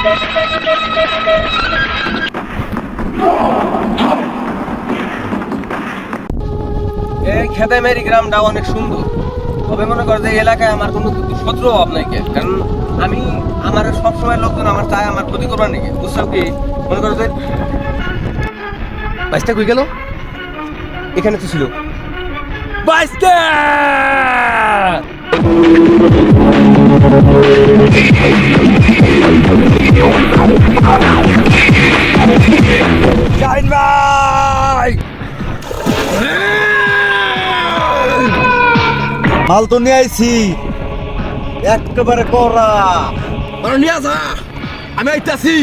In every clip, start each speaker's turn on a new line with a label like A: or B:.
A: এই খেদামেরি গ্রামটা অনেক সুন্দর। তবে মনে কর যে এলাকায় আমার কোনো শত্রু অভাব নাই। কারণ আমি, আমার সবসময় লোকজন আমার চায়, আমার ক্ষতি করবার নাকি। বুঝছ কি? মনে করো যে বাইসটা কই গেল? এখানে তো ছিল। বাইসটা ভাই।
B: মাল তো নিয়ে আইছি। একেবারে করা
A: মানে নিয়ে আসা আমি আইতাছি।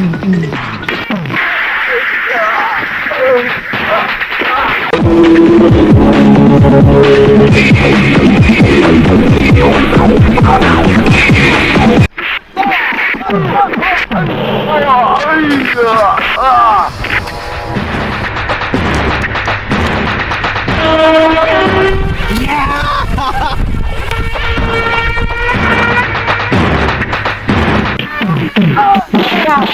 A: Mm-hmm.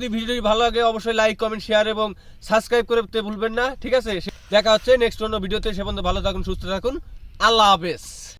A: যদি ভিডিওটি ভালো লাগে, অবশ্যই লাইক কমেন্ট শেয়ার এবং সাবস্ক্রাইব করতে ভুলবেন না। ঠিক আছে? দেখা হচ্ছে নেক্সট অন্য ভিডিওতে। সে পর্যন্ত ভালো থাকুন, সুস্থ থাকুন। আল্লাহ হাফেজ।